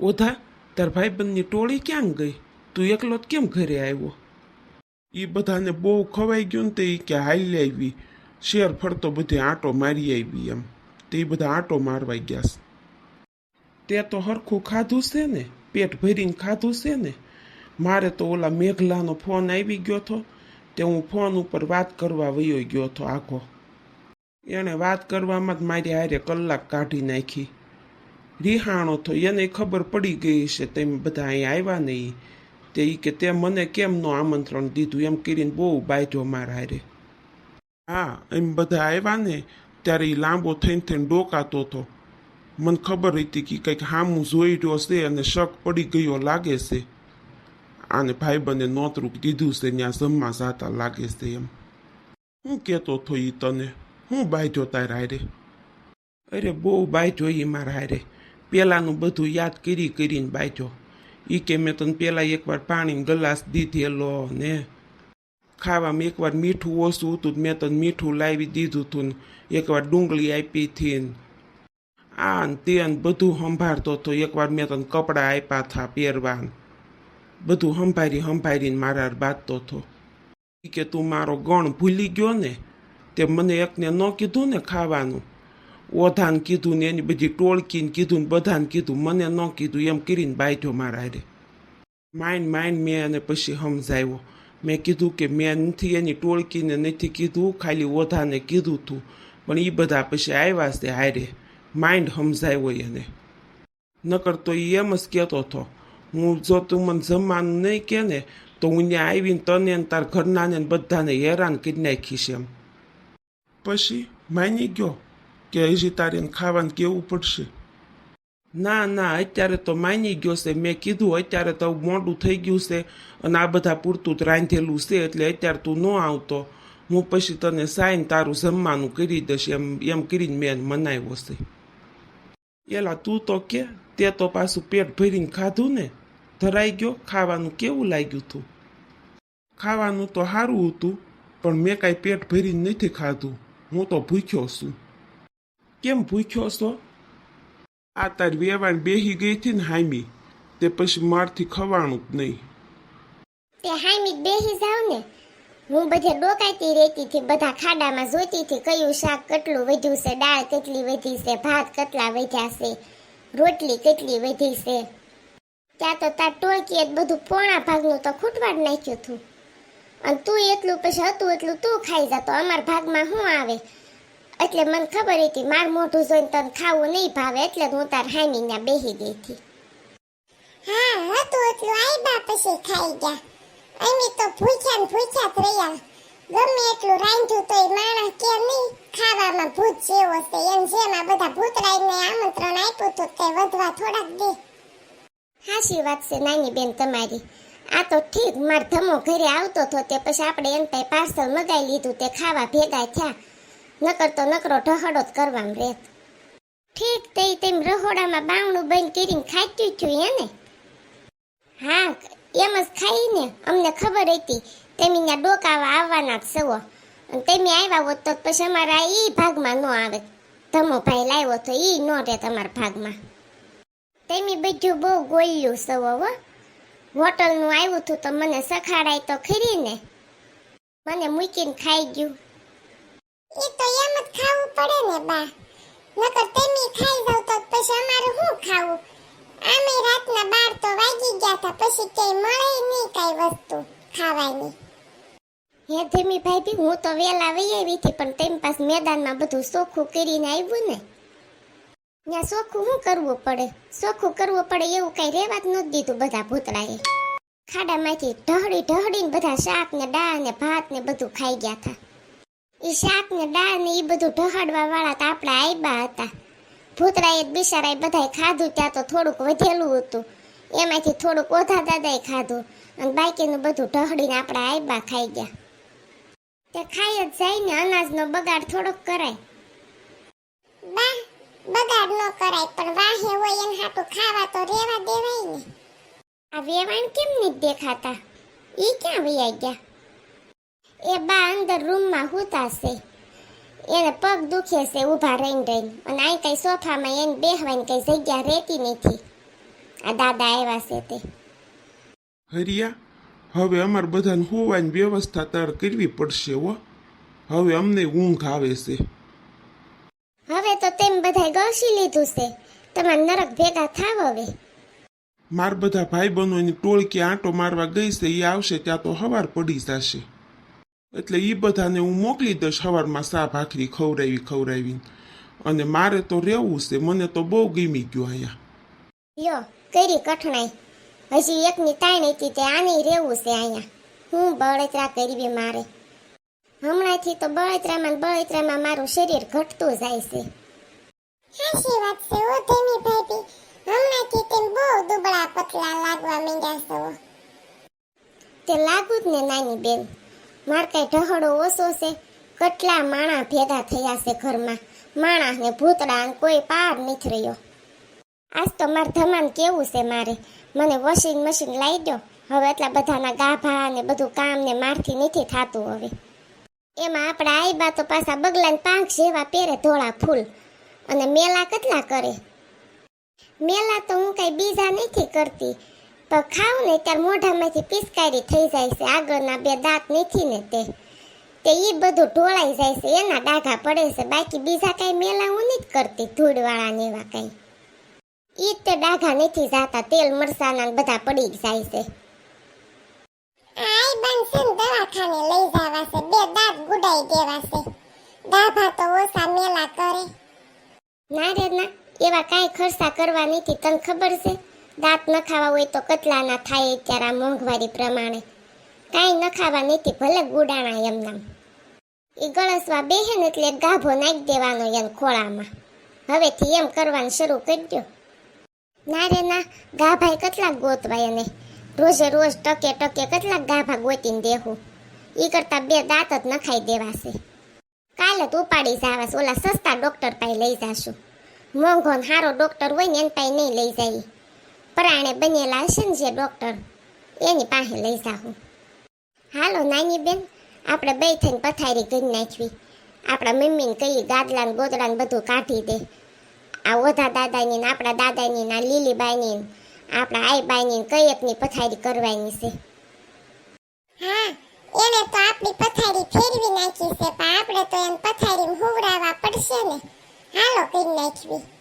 ઓધા, તાર ભાઈબંધની ટોળી ક્યાં ગઈ? તું એકલો કેમ ઘરે આવ્યો? એ બધાને બહુ ખવાઈ ગયું ને તે કે હાલી આવી. શેર ફરતો બધે આંટો મારી આવી એમ. તે બધા આંટો મારવા ગયા તે તો હરખું ખાધું છે ને, પેટ ભરીને ખાધું છે ને. મારે તો ઓલા મેઘલાનો ફોન આવી ગયો હતો. તે હું ફોન ઉપર વાત કરવા વયો ગયો હતો આખો એણે વાત કરવામાં જ મારી હારે કલાક કાઢી નાખી. રિહાણો થઈ એને ખબર પડી ગઈ છે, તેમ બધા અહીં આવ્યા નહીં. તે કે, તે મને કેમ નો આમંત્રણ દીધું? એમ કરીને બહુ બાજ્યો મારા હારે. હા, એમ બધા આવ્યા ને, ત્યારે એ લાંબો થઈને થઈને ડોકાતો હતો. મને ખબર હતી કે કંઈક હામું જોઈ રહ્યો છે અને શક પડી ગયો લાગે છે. આને ભાઈબંધે નોતરું દીધું છે, ત્યાં જમવા જાતા લાગે છે એમ. હું કહેતો હતો એ તને, હું બાજ્યો તારા હારે? અરે બહુ બાજ્યો એ મારા હારે. પેલાનું બધું યાદ કરી કરીને બાજ્યો ઈ કે મેં તને પેલા એકવાર પાણી ગલાસ દીધેલો ને. ખાવામાં એકવાર મીઠું ઓછું હતું મેં તને મીઠું લાવી દીધું હતું એકવાર ડુંગળી આપી હતી આ ને તે બધું સંભાળતો હતો એકવાર મેં તને કપડાં આપ્યા હતા પહેરવા બધું સંભાળી સંભાળીને મારા બાંધતો હતો. કે તું મારો ગણ ભૂલી ગયો ને. તે મને એકને ન કીધું ને ખાવાનું. ઓધાને કીધું ને એની બધી ટોળકીને કીધું ને બધાને કીધું મને ન કીધું એમ કરીને બાજ્યો મારા હારે માઇન્ડ માઇન્ડ મેં અને પછી સમજાવ્યો મેં કીધું કે મેં નથી એની ટોળકીને નથી કીધું ખાલી ઓધાને કીધું તું પણ એ બધા પછી આવ્યા છે હારે માઇન્ડ સમજાવ્યો એને નકર એ એમ જ કહેતો હતો હું જો તું મને જમવાનું નહીં કે ને તો હું ત્યાં આવીને તને તાર ઘરનાને બધાને હેરાન કરી નાખીશ એમ પછી માની ગયો કે હજી તારે ખાવાનું કેવું પડશે? ના ના, અત્યારે તો માની ગયો છે. મેં કીધું, અત્યારે તો મોડું થઈ ગયું છે અને આ બધા પૂરતું જ રાંધેલું છે એટલે અત્યારે તું ન આવતો. હું પછી તને સાઈન તારું જમવાનું કરી દઈશ એમ એમ કરીને મેં મનાવ્યો છે. એલા, તું તો કે, તે તો પાછું પેટ ભરીને ખાધું ને? ધરાઈ ગયો? ખાવાનું કેવું લાગ્યું તું? ખાવાનું તો સારું હતું, પણ મેં કાંઈ પેટ ભરીને નથી ખાધું. હું તો ભૂખ્યો છું. કેમ ભૂખ્યો છો? આ તારી વેવાણ બેહી ગઈ હતી ને હામી. તે પછી મારથી ખવાણું જ નહીં. તે હામી બેહી જાવ ને. હું બધે ડોકાતી રહેતી હતી, બધા ખાડામાં જોતી હતી, કયું શાક કેટલું વધ્યું છે, દાળ કેટલી વધી છે, ભાત કેટલા વધ્યા છે, રોટલી કેટલી વધી છે. ત્યાં તો તાર ટોળકીએ બધું પોણા ભાગનું તો ખૂટવાડ નાખ્યું હતું. અને તું એટલું પછી હતું એટલું તું ખાઈ જતો અમાર ભાગમાં શું આવે? એટલે મને ખબર હતી માર મોઢું જોઈને તને ખાવું નહીં ભાવે એટલે હું તાર હામી ત્યાં બેહી ગઈ હતી. હા હતું એટલું આઈબા પછી ખાઈ ગયા. અમે તો ભૂખ્યા ને ભૂખ્યા જ રહ્યા. ગમે એટલું રાંધ્યું તોય માણસ કે નહીં ખાવામાં ભૂત જેવો છે. એમ જેમ બધા ભૂતરાઈને આમંત્રણ આપ્યું હતું તે વધવા થોડાક દે. હાશી વાત છે નાની બેન તમારી. આ તો ઠીક માર ધમો ઘરે આવતો હતો તે પછી આપણે એમ પાર્સલ મગાવી લીધું તે ખાવા ભેગા થયા. નકર તો નકરો ઢહડો જ કરવામાં રેત. ઠીક તે તેમ રહોડામાં બાવણું બંધ કરીને ખાચ્યું છું એને હા, એમ જ ખાઈને અમને ખબર હતી, તેમી ત્યાં ડોકાવા આવવાના જ સવો. અને તેમી આવ્યા હોત તો પછી અમારા એ ભાગમાં ન આવે. ધમો ભાઈ લાવ્યો તો એ ન રહે તમારા ભાગમાં. તેમી બધું બહુ ગોલ્યું સવો હો. હોટલનું આવ્યું હતું તો મને સખાડાય તો ખરી ને. મને મૂકીને ખાઈ ગયું. એ તો એમ જ ખાવું પડે ને બા. નકર તેમી ખાઈ જાવ તો પછી અમારે શું ખાવું? આમે રાતના બાર તો વાગી ગયા હતા પછી ક્યાંય મળે નહીં કઈ વસ્તુ ખાવાની. હે ધીમી ભાઈ હું તો વેલા વહી આવી હતી, પણ તેમ પાસ મેદાનમાં બધું સોખું કરીને આવ્યું ને. ત્યાં સોખું શું કરવું પડે? સોખું કરવું પડે એવું કઈ રેવા જ નથી દીધું બધા ભૂતળાએ. ખાડામાંથી ઢહડી ઢહડીને બધા શાક ને દાળ ને ભાત ને બધું ખાઈ ગયા હતા એ શાક ને દાળ ને એ બધું ઢહાડવા વાળા તો આપણા આઈબા હતા. ભૂતરાએ બિચારાએ બધાએ ખાધું ત્યાં તો થોડુંક વધેલું હતું. એમાંથી થોડુંક ઓધા દાદાએ ખાધું અને બાકીનું બધું ઢહડીને આપણા આઈબા ખાઈ ગયા. તે ખાઈ જ જાય ને અનાજનો બગાડ થોડોક કરાય. બા બગાડ ન કરાય પણ વાહે હોય એને હાટું ખાવા તો રેવા દેવાય ને. આ વેવાણ કેમ નથી દેખાતા? ઈ ક્યાં વૈયા ગયા? એ બા અંદર રૂમમાં હુતા છે. એને પગ દુખે છે ઊભા રહીને રહીને. અને અહીં કંઈ સોફામાં એને બેહવાની કંઈ જગ્યા રહેતી નથી. આ દાદા આવ્યા છે તે. હરિયા હવે અમારે બધાને હોવાની વ્યવસ્થા તાર કરવી પડશે હો. હવે અમને ઊંઘ આવે છે. હવે તો તેમ બધાએ ગળસી લીધું છે. તમારે નરક ભેગા થાવ હવે. માર બધા ભાઈ બહેનોની ટોળકી આંટો મારવા ગઈ છે એ આવશે ત્યાં તો હવાર પડી જશે. એટલે એ બધાને હું મોકલી દઈશ સવારમાં શા ભાખરી ખવડાવી ખવડાવીને. અને મારે તો રહેવું છે. મને તો બહુ ગમી ગયું અહીંયા. લ્યો કરી કઠણાઈ. હજી એકની તાણ હતી તે આની રહેવું છે અહીંયા. હું બળતરા કરવી મારે. હમણાંથી તો બળતરામાં ને બળતરામાં મારું શરીર ઘટતું જાય છે. હાશી વાત છે ઓ ધેમી ભાભી. હમણાંથી તેમ બહુ દુબળા પતલા લાગવા માંડ્યા છો. તે લાગુ જ ને નાની બેન. માર કઈ ઢહડો ઓછો છે. કેટલા માણા ભેગા થયા છે ઘરમાં. માણસ ને ભૂતડા કોઈ પાર નથી રહ્યો. આજ તો માર ધમાન કેવું છે મારે. મને વોશિંગ મશીન લાવી દો. હવે એટલા બધાના ગાભા ને બધું કામ ને મારથી નથી થતું હવે. એમાં આપણે આઈબા તો પાછા બગલાને પાંખ જેવા પહેરે ધોળા ફૂલ. અને મેલા કેટલા કરે? મેલા તો હું કઈ બીજા નથી કરતી. પણ ખાવ ને ત્યારે મોઢામાંથી પિચકારી થઈ જાય છે. આગળના બે દાંત નથી ને તે. તે એ બધું ઢોળાઈ જાય છે. એના ડાઘા પડે છે. બાકી બીજા કાંઈ મેલા હું નથી કરતી ધૂળવાળાને એવા કાંઈ. એ તે ડાઘા નથી જાતા. તેલ મરસાના બધા પડી જાય છે. આઈ બનશે ને દવાખાને લઈ જવા છે. બે દાંત ગુડાઈ દેવા છે. તો ઓછા મેલા કરે. ના રે ના. એવા કાંઈ ખર્ચા કરવા નથી. તને ખબર છે? દાંત ન ખાવા હોય તો કતલાના થાય અત્યારે આ મોંઘવારી પ્રમાણે. કાંઈ ન ખાવા નથી ભલે ગુડાણા એમનામ. એ ગળસવા બેહે એટલે ગાભો નાખી દેવાનો એમ ખોળામાં. હવેથી એમ કરવાનું શરૂ કરી દો ના રે ના, ગાભાઈ કેટલાક ગોતવાય એને રોજે રોજ ટકે ટકે કેટલાક ગાભા ગોતીને દેવું એ કરતાં બે દાંત જ નખાઈ દેવાશે. કાલે જ ઉપાડી જાવાસ, ઓલા સસ્તા ડૉક્ટર પાસે લઈ જાશું. મોંઘો સારો ડૉક્ટર હોય ને એની પાસે નહીં લઈ જાય. પરાણે બનેલા હશે ને જે ડૉક્ટર એની પાસે લઈ જાઉં. હાલો, નાની બેન, આપણે બે થઈને પથારી કરી નાખવી. આપણા મમ્મીને કહીએ ગાદલા ને ગોદડા બધું કાઢી દે. આ ઓધા દાદાની ને આપણા દાદાની ને આ લીલીબાઈની આપણા આઈબાઈની કઈ એકની પથારી કરવાની છે? હા, એને તો આપણી પથારી ફેરવી નાખી છે, પણ આપણે તો એમ પથારી હુવડાવવા પડશે ને. હાલો, કરી નાખવી.